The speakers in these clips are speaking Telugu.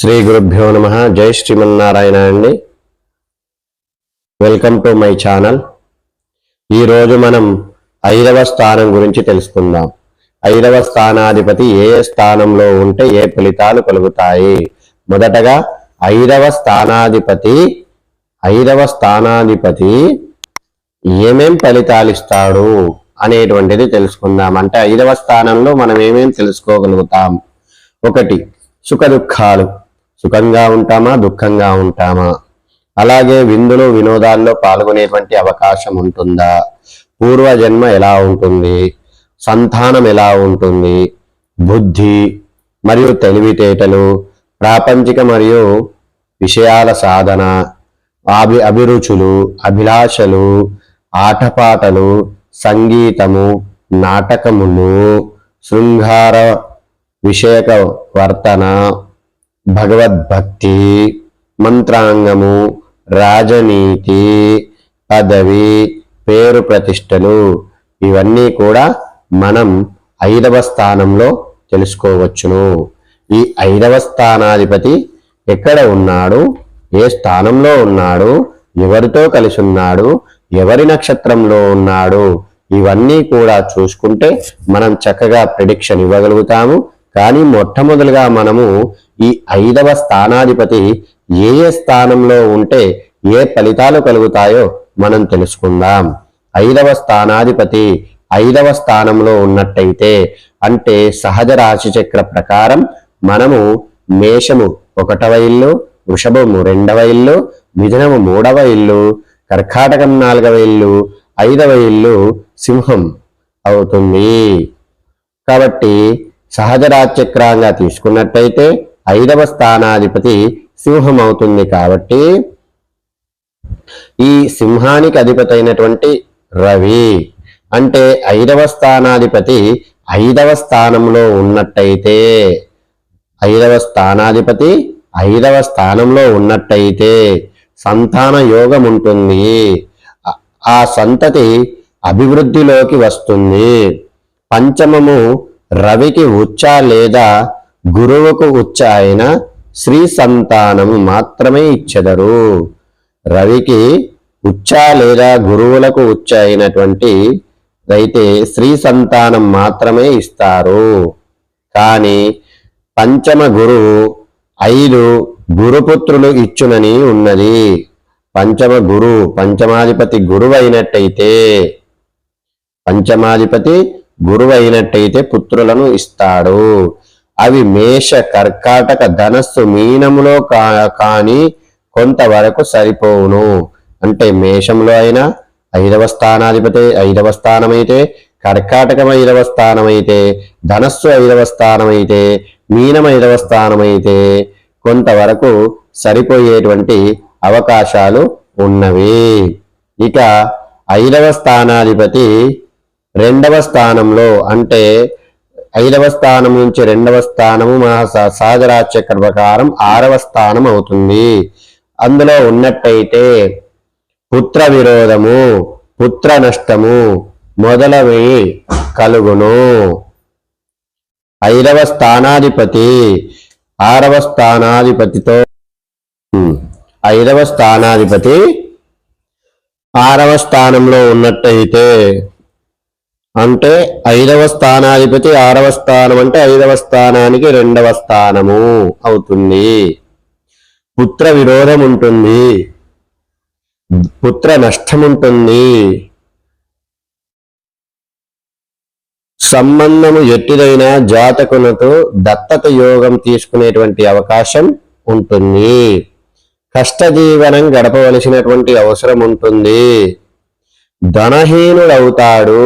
శ్రీ గురుభ్యో నమ. జై శ్రీమన్నారాయణ అండి వెల్కమ్ టు మై ఛానల్. ఈరోజు మనం ఐదవ స్థానం గురించి తెలుసుకుందాం. ఐదవ స్థానాధిపతి ఏ ఏ స్థానంలో ఉంటే ఏ ఫలితాలు కలుగుతాయి? మొదటగా ఐదవ స్థానాధిపతి ఐదవ స్థానాధిపతి ఏమేం ఫలితాలు ఇస్తాడు అనేటువంటిది తెలుసుకుందాం. అంటే ఐదవ స్థానంలో మనం ఏమేం తెలుసుకోగలుగుతాం? ఒకటి సుఖ దుఃఖాలు. సుఖంగా ఉంటామా? దుఃఖంగా ఉంటామా? అలాగే విందులు వినోదాల్లో పాల్గొనేటువంటి అవకాశం ఉంటుందా? పూర్వజన్మ ఎలా ఉంటుంది? సంతానం ఎలా ఉంటుంది? బుద్ధి మరియు తెలివితేటలు ప్రాపంచిక మరియు విషయాల సాధన అభి అభిరుచులు అభిలాషలు ఆటపాటలు సంగీతము నాటకములు శృంగార విషయక వర్తన భగవద్భక్తి మంత్రాంగము రాజనీతి పదవి పేరు ప్రతిష్టలు ఇవన్నీ కూడా మనం ఐదవ స్థానంలో తెలుసుకోవచ్చును. ఈ ఐదవ స్థానాధిపతి ఎక్కడ ఉన్నాడు? ఏ స్థానంలో ఉన్నాడు? ఎవరితో కలిసి ఉన్నాడు? ఎవరి నక్షత్రంలో ఉన్నాడు? ఇవన్నీ కూడా చూసుకుంటే మనం చక్కగా ప్రిడిక్షన్ ఇవ్వగలుగుతాము. కానీ మొట్టమొదలుగా మనము ఈ ఐదవ స్థానాధిపతి ఏ ఏ స్థానంలో ఉంటే ఏ ఫలితాలు కలుగుతాయో మనం తెలుసుకుందాం. ఐదవ స్థానాధిపతి ఐదవ స్థానంలో ఉన్నట్టయితే అంటే సహజ రాశిచక్ర ప్రకారం మనము మేషము ఒకటవ ఇల్లు వృషభము రెండవ ఇల్లు మిథునము మూడవ ఇల్లు కర్కాటకం నాలుగవ ఇల్లు ఐదవ ఇల్లు సింహం అవుతుంది. కాబట్టి సహజ రాజచక్రంగా తీసుకున్నట్టయితే ఐదవ స్థానాధిపతి సింహం అవుతుంది కాబట్టి ఈ సింహానికి అధిపతి అయినటువంటి రవి అంటే ఐదవ స్థానాధిపతి ఐదవ స్థానంలో ఉన్నట్టయితే ఐదవ స్థానాధిపతి ఐదవ స్థానంలో ఉన్నట్టయితే సంతాన యోగం ఉంటుంది. ఆ- ఆ సంతతి అభివృద్ధిలోకి వస్తుంది. పంచమము రవికి ఉచ్చ లేదా గురువుకు ఉచ్చ అయిన శ్రీ సంతానము మాత్రమే ఇచ్చెదరు. రవికి ఉచ్చ లేదా గురువులకు ఉచ్చ అయినటువంటి అయితే స్త్రీ సంతానం మాత్రమే ఇస్తారు. కానీ పంచమ గురువు ఐదు గురుపుత్రులు ఇచ్చునని ఉన్నది. పంచమ గురు పంచమాధిపతి గురువు అయినట్టయితే పంచమాధిపతి గురువు అయినట్టయితే పుత్రులను ఇస్తాడు. అవి మేష కర్కాటక ధనస్సు మీనములో కా కానీ కొంతవరకు సరిపోవును. అంటే మేషంలో అయినా ఐదవ స్థానాధిపతి ఐదవ స్థానమైతే కర్కాటకం ఐదవ స్థానమైతే ధనస్సు ఐదవ స్థానమైతే మీనం ఐదవ స్థానమైతే కొంతవరకు సరిపోయేటువంటి అవకాశాలు ఉన్నవి. ఇక ఐదవ స్థానాధిపతి రెండవ స్థానంలో అంటే ఐదవ స్థానం నుంచి రెండవ స్థానము మహాసా స- ప్రకారం ఆరవ స్థానం అవుతుంది. అందులో ఉన్నట్టయితే పుత్ర విరోధము పుత్ర నష్టము మొదలవి కలుగును. ఐదవ స్థానాధిపతి ఆరవ స్థానాధిపతితో ఐదవ స్థానాధిపతి ఆరవ స్థానంలో ఉన్నట్టయితే అంటే ఐదవ స్థానాధిపతి ఆరవ స్థానం అంటే ఐదవ స్థానానికి రెండవ స్థానము అవుతుంది. పుత్ర విరోధం ఉంటుంది. పుత్ర నష్టం ఉంటుంది. సంబంధము ఎట్టిదైనా జాతకులతో దత్తత యోగం తీసుకునేటువంటి అవకాశం ఉంటుంది. కష్టజీవనం గడపవలసినటువంటి అవసరం ఉంటుంది. ధనహీనుడవుతాడు.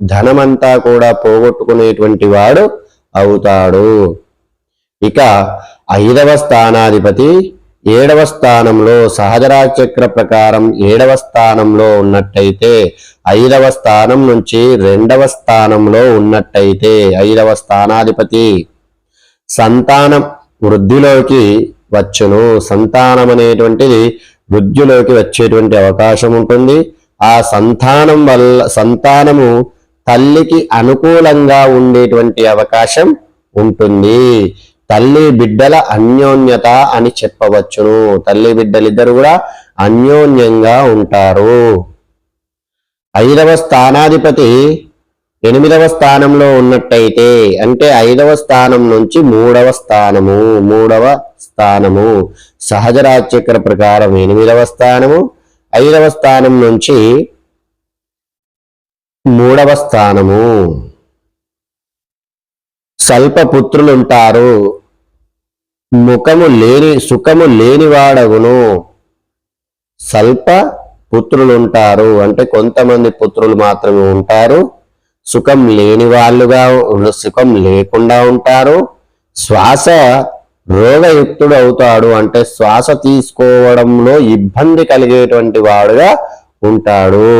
ధనమంతా కూడా పోగొట్టుకునేటువంటి వాడు అవుతాడు. ఇక ఐదవ స్థానాధిపతి ఏడవ స్థానంలో సహజరాచక్ర ప్రకారం ఏడవ స్థానంలో ఉన్నట్టయితే ఐదవ స్థానం నుంచి రెండవ స్థానంలో ఉన్నట్టయితే ఐదవ స్థానాధిపతి సంతానం వృద్ధిలోకి వచ్చును. సంతానం అనేటువంటిది వృద్ధిలోకి వచ్చేటువంటి అవకాశం ఉంటుంది. ఆ సంతానం వల్ల సంతానము తల్లికి అనుకూలంగా ఉండేటువంటి అవకాశం ఉంటుంది. తల్లి బిడ్డల అన్యోన్యత అని చెప్పవచ్చును. తల్లి బిడ్డలిద్దరు కూడా అన్యోన్యంగా ఉంటారు. ఐదవ స్థానాధిపతి ఎనిమిదవ స్థానంలో ఉన్నట్టయితే అంటే ఐదవ స్థానం నుంచి మూడవ స్థానము మూడవ స్థానము. సహజ రాజచక్ర ప్రకారం ఎనిమిదవ స్థానము ఐదవ స్థానం నుంచి మూడవ స్థానము. స్వల్ప పుత్రులుంటారు ముఖము లేని సుఖము లేనివాడగును. స్వల్ప పుత్రులుంటారు అంటే కొంతమంది పుత్రులు మాత్రమే ఉంటారు. సుఖం లేని వాళ్ళుగా సుఖం లేకుండా ఉంటారు. శ్వాస రోగయుక్తుడు అవుతాడు అంటే శ్వాస తీసుకోవడంలో ఇబ్బంది కలిగేటువంటి వాడుగా ఉంటాడు.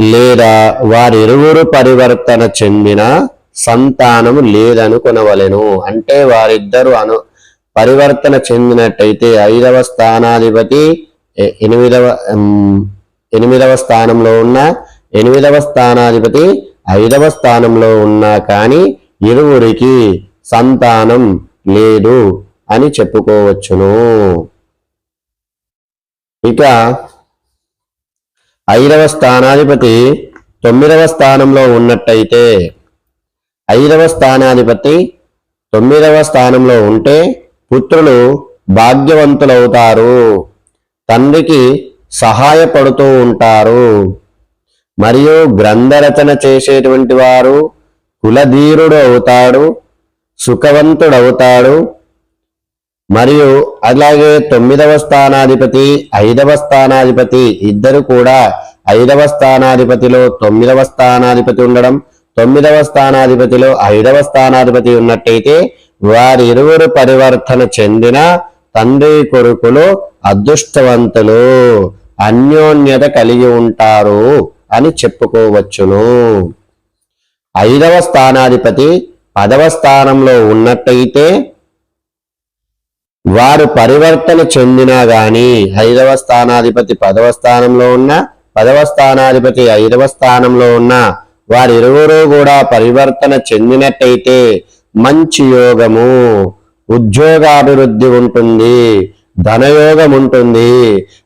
లేదా వారిరువురు పరివర్తన చెందిన సంతానం లేదనుకొనవలెను. అంటే వారిద్దరు అను పరివర్తన చెందినట్టయితే ఐదవ స్థానాధిపతి ఎనిమిదవ ఎనిమిదవ స్థానంలో ఉన్న ఎనిమిదవ స్థానాధిపతి ఐదవ స్థానంలో ఉన్నా కానీ ఇరువురికి సంతానం లేదు అని చెప్పుకోవచ్చును. ఇక ఐదవ స్థానాధిపతి తొమ్మిదవ స్థానంలో ఉన్నట్టయితే ఐదవ స్థానాధిపతి తొమ్మిదవ స్థానంలో ఉంటే పుత్రులు భాగ్యవంతులవుతారు. తండ్రికి సహాయపడుతూ ఉంటారు. మరియు గ్రంథరచన చేసేటువంటి వారు కులధీరుడు అవుతాడు సుఖవంతుడవుతాడు మరియు అలాగే తొమ్మిదవ స్థానాధిపతి ఐదవ స్థానాధిపతి ఇద్దరు కూడా ఐదవ స్థానాధిపతిలో తొమ్మిదవ స్థానాధిపతి ఉండడం తొమ్మిదవ స్థానాధిపతిలో ఐదవ స్థానాధిపతి ఉన్నట్టయితే వారి ఇరువురు పరివర్తన చెందిన తండ్రి కొడుకులు అదృష్టవంతులు అన్యోన్యత కలిగి ఉంటారు అని చెప్పుకోవచ్చును. ఐదవ స్థానాధిపతి పదవ స్థానంలో ఉన్నట్టయితే వారు పరివర్తన చెందినా గాని ఐదవ స్థానాధిపతి పదవ స్థానంలో ఉన్న పదవ స్థానాధిపతి ఐదవ స్థానంలో ఉన్న వారిరువురు కూడా పరివర్తన చెందినట్టయితే మంచి యోగము ఉద్యోగాభివృద్ధి ఉంటుంది ధనయోగం ఉంటుంది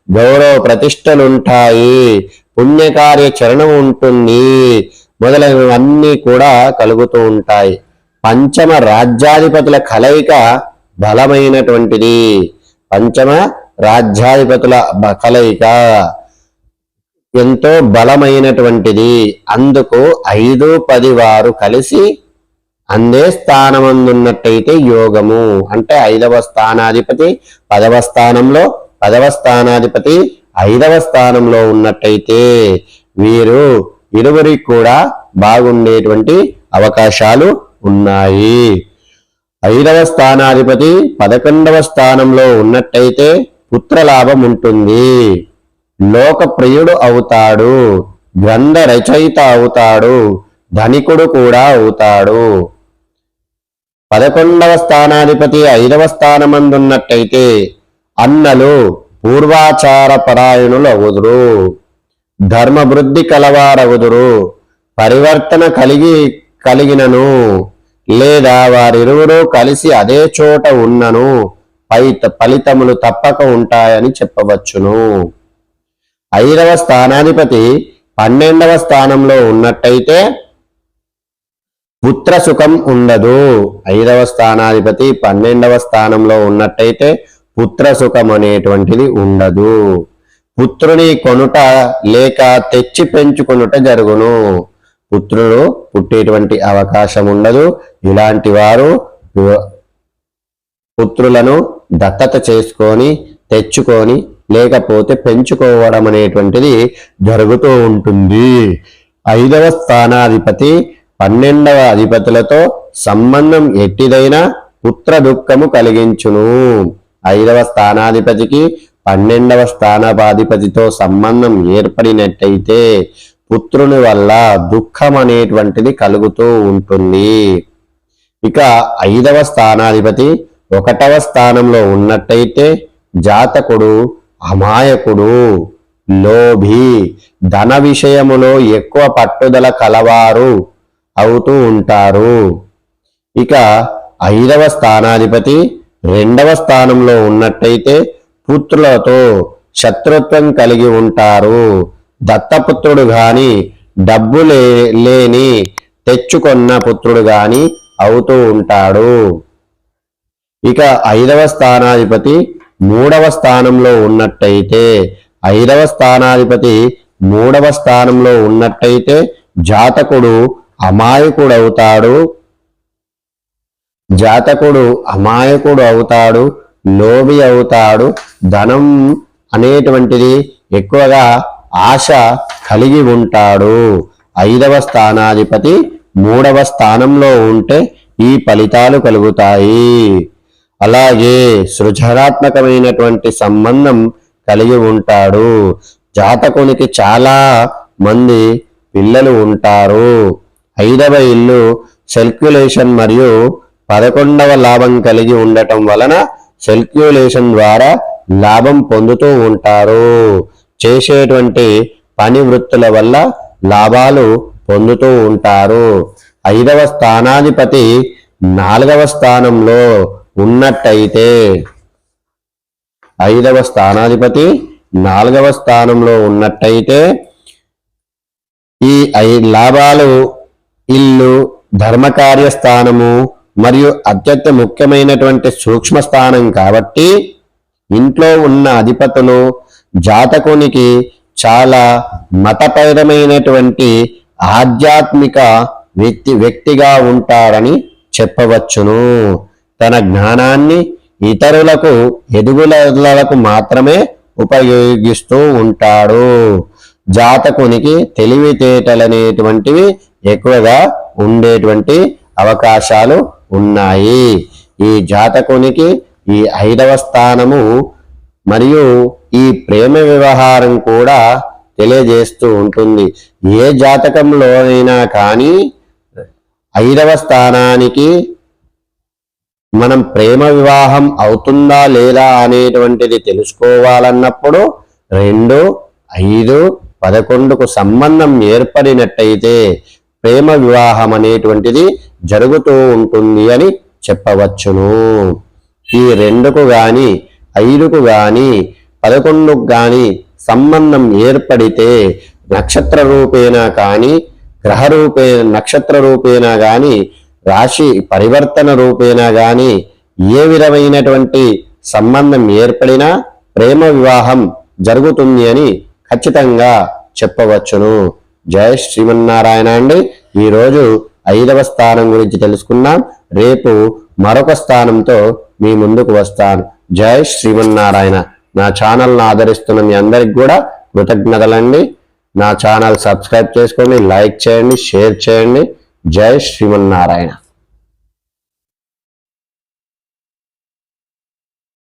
గౌరవ ప్రతిష్టలుంటాయి పుణ్యకార్యచరణం ఉంటుంది మొదలైనవన్నీ కూడా కలుగుతూ ఉంటాయి. పంచమ రాజ్యాధిపతుల కలయిక బలమైనటువంటిది. పంచమ రాజ్యాధిపతుల కలయిక. ఎంతో బలమైనటువంటిది. అందుకు ఐదు పది వారు కలిసి అందే స్థానమందున్నట్టయితే యోగము. అంటే ఐదవ స్థానాధిపతి పదవ స్థానంలో పదవ స్థానాధిపతి ఐదవ స్థానంలో ఉన్నట్టయితే వీరు ఇరువురికి కూడా బాగుండేటువంటి అవకాశాలు ఉన్నాయి. ఐదవ స్థానాధిపతి పదకొండవ స్థానంలో ఉన్నట్టయితే పుత్రలాభం ఉంటుంది లోకప్రియుడు అవుతాడు గ్రంథ రచయిత అవుతాడు ధనికుడు కూడా అవుతాడు. పదకొండవ స్థానాధిపతి ఐదవ స్థానమందున్నట్టయితే అన్నలు పూర్వాచార పరాయణులు అవుదురు ధర్మవృద్ధి కలవారవుదురు పరివర్తన కలిగి కలిగినను. లేదా వారిరువురు కలిసి అదే చోట ఉన్నను ఫలిత ఫలితములు తప్పక ఉంటాయని చెప్పవచ్చును. ఐదవ స్థానాధిపతి పన్నెండవ స్థానంలో ఉన్నట్టయితే పుత్ర సుఖం ఉండదు. ఐదవ స్థానాధిపతి పన్నెండవ స్థానంలో ఉన్నట్టయితే పుత్ర సుఖం అనేటువంటిది ఉండదు. పుత్రుని కొనుట లేక తెచ్చి పెంచుకొనుట జరుగును. పుత్రుడు పుట్టేటువంటి అవకాశం ఉండదు. ఇలాంటి వారు పుత్రులను దత్తత చేసుకొని తెచ్చుకొని లేకపోతే పెంచుకోవడం అనేటువంటిది జరుగుతూ ఉంటుంది. ఐదవ స్థానాధిపతి పన్నెండవ అధిపతులతో సంబంధం ఎట్టిదైనా పుత్ర దుఃఖము కలిగించును. ఐదవ స్థానాధిపతికి పన్నెండవ స్థానాధిపతితో సంబంధం ఏర్పడినట్టయితే పుత్రుని వల్ల దుఃఖం అనేటువంటిది కలుగుతూ ఉంటుంది. ఇక ఐదవ స్థానాధిపతి ఒకటవ స్థానంలో ఉన్నట్టయితే జాతకుడు అమాయకుడు లోభి. ధన విషయములో ఎక్కువ పట్టుదల కలవారు అవుతూ ఉంటారు. ఇక ఐదవ స్థానాధిపతి రెండవ స్థానంలో ఉన్నట్టయితే పుత్రులతో శత్రుత్వం కలిగి ఉంటారు. దత్తపుత్రుడు గాని డబ్బు లే- లేని తెచ్చుకున్న పుత్రుడు గాని అవుతూ ఉంటాడు. ఇక ఐదవ స్థానాధిపతి మూడవ స్థానంలో ఉన్నట్టయితే ఐదవ స్థానాధిపతి మూడవ స్థానంలో ఉన్నట్టయితే జాతకుడు అమాయకుడు అవుతాడు జాతకుడు అమాయకుడు అవుతాడు లోభి అవుతాడు. ధనం అనేటువంటిది ఎక్కువగా ఆశ కలిగి ఉంటాడు. ఐదవ స్థానాధిపతి మూడవ స్థానంలో ఉంటే ఈ ఫలితాలు కలుగుతాయి. అలాగే సృజనాత్మకమైనటువంటి సంబంధం కలిగి ఉంటాడు. జాతకునికి చాలా మంది పిల్లలు ఉంటారు. ఐదవ ఇల్లు సెల్క్యులేషన్ మరియు పదకొండవ లాభం కలిగి ఉండటం వలన సెల్క్యులేషన్ ద్వారా లాభం పొందుతూ ఉంటారు. చేసేటువంటి పని వృత్తుల వల్ల లాభాలు పొందుతూ ఉంటారు. ఐదవ స్థానాధిపతి నాలుగవ స్థానంలో ఉన్నట్టయితే ఐదవ స్థానాధిపతి నాలుగవ స్థానంలో ఉన్నట్టయితే ఈ ఐ లాభాలు ఇల్లు ధర్మకార్య స్థానము మరియు అత్యంత ముఖ్యమైనటువంటి సూక్ష్మ స్థానం కాబట్టి ఇంట్లో ఉన్న అధిపతులు జాతకునికి చాలా మతపరమైనటువంటి ఆధ్యాత్మిక వ్యక్తి వ్యక్తిగా ఉంటారని చెప్పవచ్చును. తన జ్ఞానాన్ని ఇతరులకు ఎదుగులకు మాత్రమే ఉపయోగిస్తూ ఉంటాడు. జాతకునికి తెలివితేటలనేటువంటివి ఎక్కువగా ఉండేటువంటి అవకాశాలు ఉన్నాయి. ఈ జాతకునికి ఈ ఐదవ స్థానము మరియు ఈ ప్రేమ వ్యవహారం కూడా తెలియజేస్తూ ఉంటుంది. ఏ జాతకంలోనైనా కానీ ఐదవ స్థానానికి మనం ప్రేమ వివాహం అవుతుందా లేదా అనేటువంటిది తెలుసుకోవాలన్నప్పుడు రెండు ఐదు పదకొండుకు సంబంధం ఏర్పడినట్టయితే ప్రేమ వివాహం అనేటువంటిది జరుగుతూ ఉంటుంది అని చెప్పవచ్చును. ఈ రెండుకు గాని ఐదుకు గాని పదకొండుకు గాని సంబంధం ఏర్పడితే నక్షత్ర రూపేణ కానీ గ్రహ రూపే నక్షత్ర రూపేణ కానీ రాశి పరివర్తన రూపేణ కానీ ఏ విధమైనటువంటి సంబంధం ఏర్పడినా ప్రేమ వివాహం జరుగుతుంది అని ఖచ్చితంగా చెప్పవచ్చును. జయ శ్రీమన్నారాయణ అండి. ఈరోజు ఐదవ స్థానం గురించి తెలుసుకున్నాం రేపు మరొక స్థానంతో మీ ముందుకు వస్తాను. జై శ్రీమన్నారాయణ. నా ఛానల్ను ఆదరిస్తున్న మీ అందరికి కూడా కృతజ్ఞతలండి. నా ఛానల్ సబ్స్క్రైబ్ చేసుకోండి లైక్ చేయండి షేర్ చేయండి. జై శ్రీమన్నారాయణ.